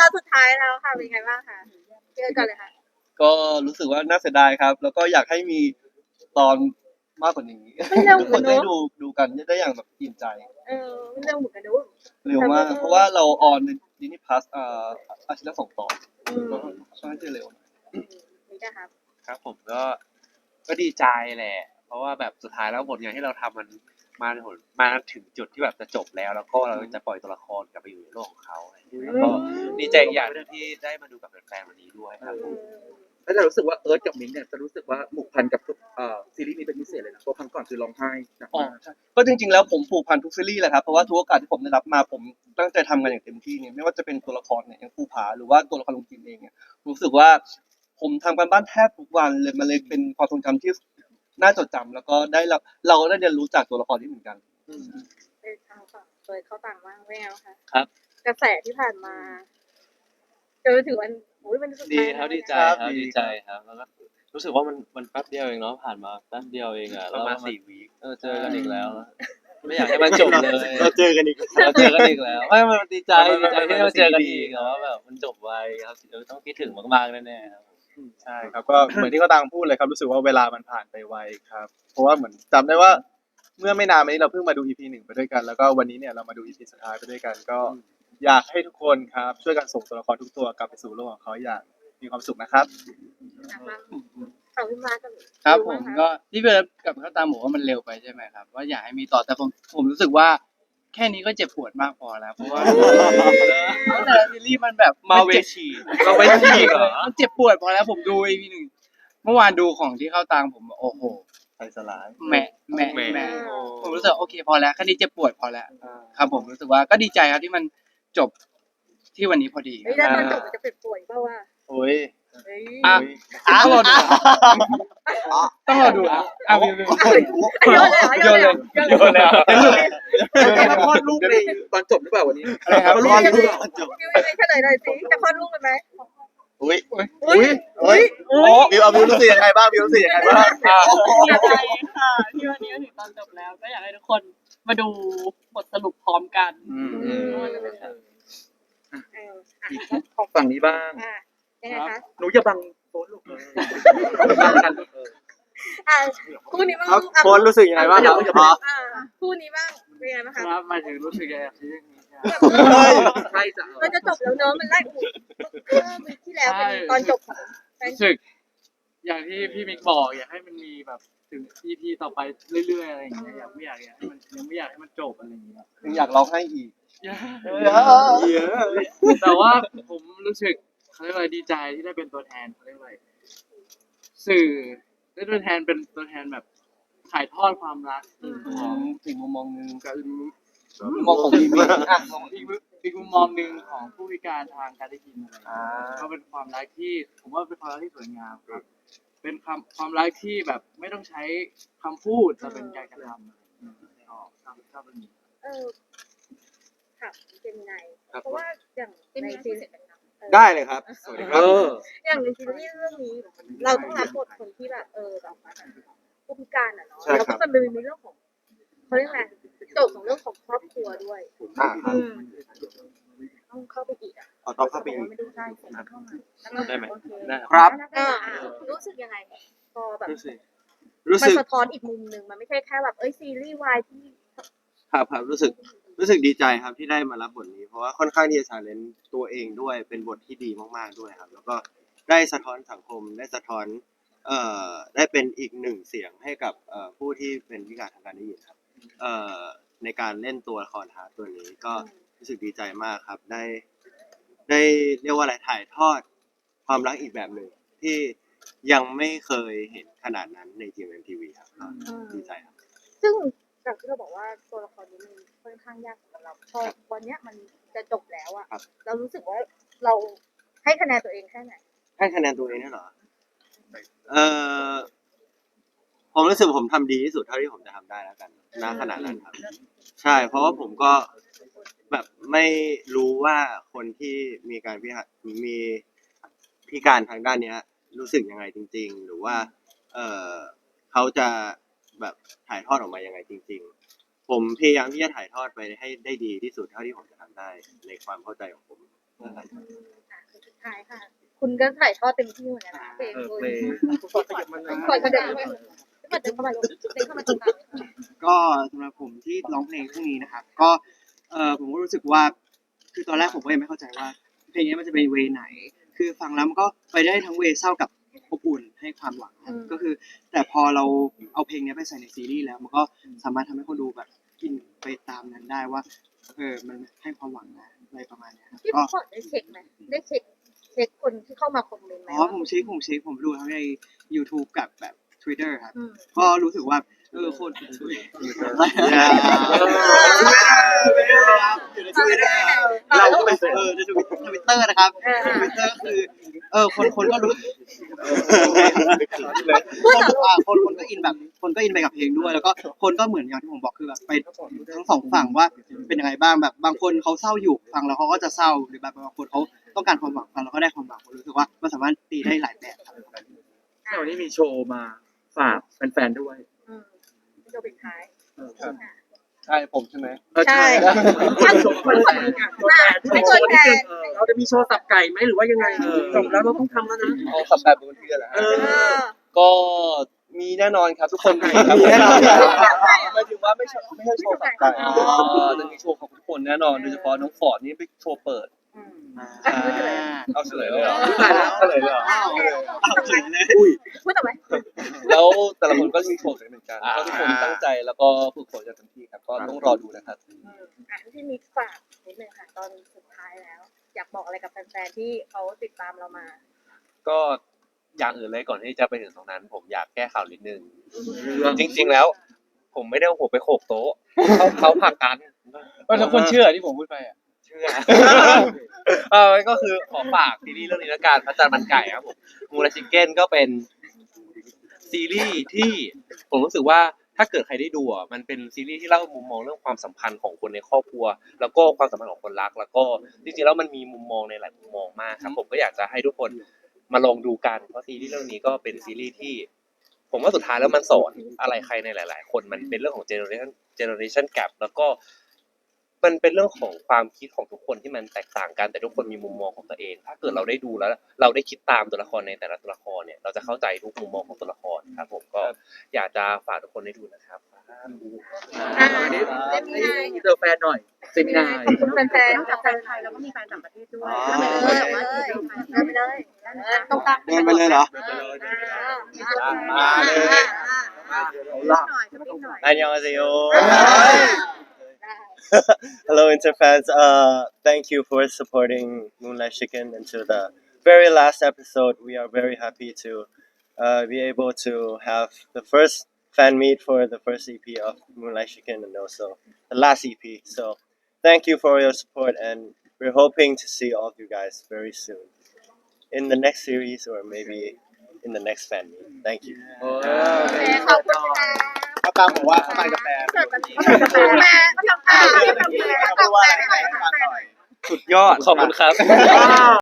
ตอนสุดท้ายแล้วค่ะเป็นไงบ้างคะเจอกันเลยค่ะ ก็รู้สึกว่าน่าเสียดายครับ แล้วก็อยากให้มีตอนมากกว่านี้ไม่เร็วทุกเหคมือนนได้เนอะดูดูกันได้อย่างแบบอิ่มใจ เออไม่เร็วเหมือนกันดูเร็วมาก เพราะว่าเราออนในดินี่พลัสอ่าอาทิตย์ละสองตอนอืมก็ค่อนข้างจะเร็ว นี่นะครับ ครับผมก็ก็ดีใจแหละ เพราะว่าแบบสุดท้ายแล้วผลงานที่เราทำมัน มาถึงมาถึงจุดที่แบบจะจบแล้ว แล้วก็เราจะปล่อยตัวละครกลับไปอยู่ในโลกของเขาอะไรอย่างเงี้ยแล้วก็ดีใจอีกอย่างหนึงที่ได้มาดูกับแฟนๆวันนี้ด้วยครับผม แล้วจะรู้สึกว่าเอิร์ธกับมิ้นท์เนี่ยจะรู้สึกว่าผูกพันกับเอ่อซีรีส์นี้เป็นพิเศษเลยนะเพราะครั้งก่อนคือร้องไห้หนักอ๋อมากใช่ก็จริงๆแล้วผมผูกพันทุกซีรีส์แหละครับเพราะว่าทุกโอกาสที่ผมได้รับมาผมตั้งใจทำงานอย่างเต็มที่เนี่ยไม่ว่าจะเป็นตัวละครเนี่ยอย่างภูผาหรือว่าตัวละครลุงจิมเองเนี่ยรู้สึกว่าผมทำกันบ้านแทบทุกวันเลยมันเลยเป็นความทรงจำที่ น่าจดจำแล้วก็ได้เราเราก็ได้เรียนรู้จากตัวละครที่เหมือนกันเป็นทางฝั่งเคยเข้าต่างบ้างเป็นไงบ้างคะครับ กระแสที่ผ่านมาจนถึงวันโอ้ยมันสุดดีท้ายครับแล้วดีใจครับครับดี ดีใจครับแล้วก็รู้สึกว่ามันมันแป๊บเดียวเองเนาะผ่านมาแป๊บเดียวเองอะประมาณแล้วสี่วีค เออเจอกันอีกแล้ว ไม่อยากให้มันจบเลยเราเจอกันอีก เราเจอกันอีกแล้วไม่มันดีใจมันดีใจมันที่เราเจอกันมันดีอีกแต่ว่าแบบมันจบไวครับเดี๋ยวต้องคิดถึงมากๆแน่ๆครับ ใช่ครับก็เหมือนที่เขาตังพูดเลยครับรู้สึกว่าเวลามันผ่านไปไวครับ เพราะว่าเหมือนจำได้ว่าเมื่อไม่นานมานี้เราเพิ่งมาดู EP หนึ่งไปด้วยกัน แล้วก็วันนี้เนี่ยเรามาดู EP สุดท้ายไปด้วยกันก็ อยากให้ทุกคนครับช่วยกันส่งตัวละครทุกตัวกลับไปสู่โลกของเขาอย่างมีความสุขนะครับฝั่งพี่มาร์คกันครับผมก็ที่เบิร์ดกับข้าวตามบอกว่ามันเร็วไปใช่ไหมครับว่าอยากให้มีต่อแต่ผมผมรู้สึกว่า แค่นี้ก็เจ็บปวดมากพอแล้วเพราะว่าแต่ละซีรีส์มันแบบมาเวจ็บชีมาเวชีเหรอมันเจ็บปวดพอแล้วผมดูอีพีหนึ่งเมื่อวานดูของที่เข้าตามผมโอ้โหใจสลายแหม่แหม่แหม่แหม่ผมรู้สึกโอเคพอแล้วแค่นี้เจ็บปวดพอแล้วครับ ผมรู้สึกว่าก็ดีใจครับที่มันจบที่วันนี้พอดีเฮ้ยแล้วตอนจบมันจะเป็นป่วยเปล่าวะโอ้ย เฮ้ยอะต้องรอดูต้องรอดูอะอะวิววิวโยนเลยเหรอโยนเลยเหรอโยนเลยเหรอจะคลอดลูกในตอนจบหรือเปล่าวันนี้อะไรครับคลอดลูกหรือเปล่าพี่วิวเฉลยหน่อยสิจะคลอดลูกกันไหมอุ้ยอุ้ยอุ้ยอุ้ยบิวเอาบิวรู้สึกยังไงบ้างบิวรู้สึกยังไงบ้างดีใจค่ะที่วันนี้มาถึงตอนจบแล้วก็อยากให้ทุกคนมาดูบทสรุปพร้อมกันอืมว่ามันจะเป็นยังไงเออของฝั่งนี้บ้างอะ ยังไงคะหนูอย่าบังโฟนลูกเลยบังกันเอออะคู่นี้บ้างครับอะโค้ชรู้สึกยังไงบ้างครับอย่าบังอะคู่นี้บ้างเป็นไงบ้างคคะรับหมายถึงรู้สึกยังไงกับซีรีส์นี้ครับใช่จ้ะเราจะจบแล้วเนอะมันไล่อูเมื่อวีคที่แล้วเป็นตอนจบของแฟนรู้สึก อย่างที่พี่มิกบอกอยากให้มันมีแบบถึง EP ต่อไปเรื่อยๆอะไรอย่างเงี้ยอยากไม่อยากอยากให้มันยังไม่อยากให้มันจบอะไรอย่างเงี้ยยังอยากร้องไห้อีกแต่ว่าผมรู้สึก เขาเรียกว่าอะไรดีใจที่ได้เป็นตัวแทนเขาเรียกว่าอะไรสื่อได้ตัวแทนเป็นตัวแทนแบบถ่ายทอดความรักของสิ่งมุมมองหนึงกับอีกมุมมุมมองของพี่มิกอะอีกมุมอีกมุมมองหนึ่งของผู้พิการทางการได้ยินอะไรอย่างอ่าเงี้ยก็เป็นความรักที่ผมว่าเป็นความรักที่สวยงามครับ เป็นความความรักที่แบบไม่ต้องใช้คำพูดแต่เป็นการกระทำอืมชอบชอบชอบเรื่องนี้เออค่ะเจมินายเพราะว่าอย่างในซีรีส์ ได้เลยครับ สวัสดีคเอรับ อ อย่างในซีรีส์เรื่องนี้ เราต้องรับบทคนที่แบบเออแบบผู้พิการอะเนาะใช่แล้วครัก็บมันเป็นเรื่องของเขาเรียกอะไรโจทย์ของเรื่องของครอบครัวด้วยอ่าครับอืมต้องเข้าไปอีกอะเอาต้องเข้าไปอีก ไม่ได้ใช่เข้ามาแล้วก็ได้ไหม โอเคได้ครับอ่ารู้สึกยังไงพอแบบ รู้สึกรู้มันสึกสะท้อนอีกมุมหนึ่งมันไม่ใช่แค่แบบเอ้ยซีรีส์วายที่ ครับครับรู้สึก รู้สึกดีใจครับที่ได้มารับบทนี้ เพราะว่าค่อนข้างที่จะชาเลนจ์ตัวเองด้วยเป็นบทที่ดีมาก ๆด้วยครับ แล้วก็ได้สะท้อนสังคมได้สะท้อนเอ่อได้เป็นอีกหนึ่งเสียงให้กับเอ่อผู้ที่เป็นพิการทางการได้ยินครับเอ่อในการเล่นตัวละครฮาร์ดตัวนี้ก็รู้สึกดีใจมากครับ ได้ ได้เรียกว่าอะไรถ่ายทอดความรักอีกแบบหนึ่งที่ยังไม่เคยเห็นขนาดนั้นในทีมเอ็มทีวีครับก็ดีใจครับ ซึ่งจากที่เราบอกว่าตัวละครนี้มัน ค่อนข้างยากสำหรับเราพอวันเนี้ยมันจะจบแล้วอะครับ เรารู้สึกว่าเราให้คะแนนตัวเองแค่ไหนให้คะแนนตัวเองเนี่ยเหรอ เออผมรู้สึกผมทำดีที่สุดเท่าที่ผมจะทำได้แล้วกันณขณะนั้นครับ ใช่ เพราะว่าผมก็แบบไม่รู้ว่าคนที่มีการพิการมีพิการทางด้านเนี้ย รู้สึกยังไงจริง ๆ หรือว่า เออเขาจะแบบถ่ายทอดออกมายังไงจริง ๆ ผมพยายามที่จะถ่ายทอดไปให้ได้ดีที่สุดเท่าที่ผมจะทำได้ในความเข้าใจของผมอะสุดท้ายค่ะ คุณก็ถ่ายทอดเต็มที่เหมือนกันนะเพลงเออคุณเพลงปล่อยกระเด็นเข้าไปปล่อยเดินเข้าไปลูกเดินเข้ามาตรงกลางก็สำหรับผมที่ร้องเพลงพวกนี้นะครับ ก็เออผมก็รู้สึกว่าคือตอนแรกผมก็ยังไม่เข้าใจว่า เพลงนี้มันจะเป็นเวไหน คือฟังแล้วมันก็ไปได้ทั้งเวเศร้ากับอบอุ่นให้ความหวังครับก็คือ แต่พอเรา เอาเพลงนี้ไปใส่ในซีรีส์แล้ว มันก็สามารถทำให้คนดูแบบกินไปตามนั้นได้ว่า เออมันให้ความหวังนะอะไรประมาณเนี้ยครับพี่ก็พอได้เช็คไหมได้เช็คเช็คคนที่เข้ามาคอมเมนต์ไหมอ๋อผมเช็คผมเช็คผมดูทั้งใน YouTube กับแบบ Twitter ครับอืมก็รู้สึกว่า เออคนเราก็เป็นเออในทวิตเตอร์นะครับทวิตเตอร์คือ เออคนคนก็รู้คนอ่าคนคนก็อินแบบ คนก็อินไปกับเพลงด้วย แล้วก็คนก็เหมือนอย่างที่ผมบอกคือแบบไปทั้งสองฝั่งว่าเป็นยังไงบ้างแบบ บางคนเขาเศร้าอยู่ฟังแล้วเขาก็จะเศร้าหรือแบบบางคนเขาต้องการความหวังฟังแล้วก็ได้ความหวังผมรู้สึกว่ามันสามารถตีได้หลายแบบครับวันนี้มีโชว์มาฝากแฟนๆด้วย อืมพี่โจปิดท้ายใช่ผมใช่ไหมใช่ท่านส่งคนแทนตัวแทนเป็นตัวแทนเราจะมีโชว์สับไก่ไหมหรือว่ายังไงจบแล้วเราต้องทำแล้วนะ เอาสับแบบบนที่แหละเออ ก็มีแน่นอนครับทุกคนมีครับมีแน่นอนหมายถึงว่าไม่ใช่ไม่ใช่โชว์สับไก่จะมีโชว์ของทุกคนแน่นอนโดยเฉพาะน้องฟอร์ดนี่เป็นโชว์เปิดอืม เอาเฉลยเลยเหรอตายแล้วเฉลยเลยเหรอพูดต่อไหมแล้วแต่ละคนก็มีโชว์เหมือนกันก็ทุกคนตั้งใจแล้วก็ฝึกฝนอย่างเต็มที่ครับก็ต้องรอดูนะครับอืมอะที่มีฝากนิดนึงค่ะตอนสุดท้ายแล้ว อยากบอกอะไรกับแฟนๆที่เขาติดตามเรามา ก็อย่างอื่นเลยก่อนที่จะไปถึงตรงนั้น ผมอยากแก้ข่าวนิดนึงจริง ๆแล้ว ผมไม่ได้เอาหัวไปโขกโต๊ะเขาเขาผลักกันก็ทุกคนเชื่อที่ผมพูดไปอะเชื่อ เออก็คือขอฝากซีรีส์เรื่องนี้ละกันพระจันทร์มันไก่ครับผมมูราชิเก้นก็เป็นซีรีส์ที่ผมรู้สึกว่าถ้าเกิดใครได้ดูอะมันเป็นซีรีส์ที่เล่ามุมมองเรื่องความสัมพันธ์ของคนในครอบครัว แล้วก็ความสัมพันธ์ของคนรัก แล้วก็จริงๆแล้วมันมีมุมมองในหลายมุมมองมากครับผมก็อยากจะให้ทุกคนมาลองดูกันเพราะซีรีส์เรื่องนี้ก็เป็นซีรีส์ที่ ผมว่าสุดท้ายแล้วมันสอนอะไรใครในหลาย ๆ คนมันเป็นเรื่องของ generation generation gap แล้วก็ มันเป็นเรื่องของความคิดของทุกคนที่มันแตกต่างกันแต่ทุกคนมีมุมมองของตัวเอง ถ้าเกิดเราได้ดูแล้ว เราได้คิดตามตัวละครในแต่ละตัวละครเนี่ยเราจะเข้าใจทุกมุมมองของตัวละครครับ ผมก็อยากจะฝากทุกคนได้ดูนะครับอ่าเจอแฟนหน่อยเซมินาขอบคุแฟนๆจากแฟนไทยแล้วก็มีแฟนต่างประเทศด้วยเดินไปเลยเดินไปเลยตรงเลางเดินไปเลยเหรอมาเลยเมาล่ะอันยองมาเซโย Hello, Interfans. Uh, thank you for supporting Moonlight Chicken until the very last episode. We are very happy to uh, be able to have the first fan meet for the first EP of Moonlight Chicken and also the last EP. So, thank you for your support, and we're hoping to see all of you guys very soon in the next series or maybe in the next fan meet. Thank you. ขอบคุณค่ะ เขาตามบอกว่าเขาไปกับแฟนเกิดมันแม่ก็ทำงานทำงานทำงาน สุดยอด ขอบคุณครับ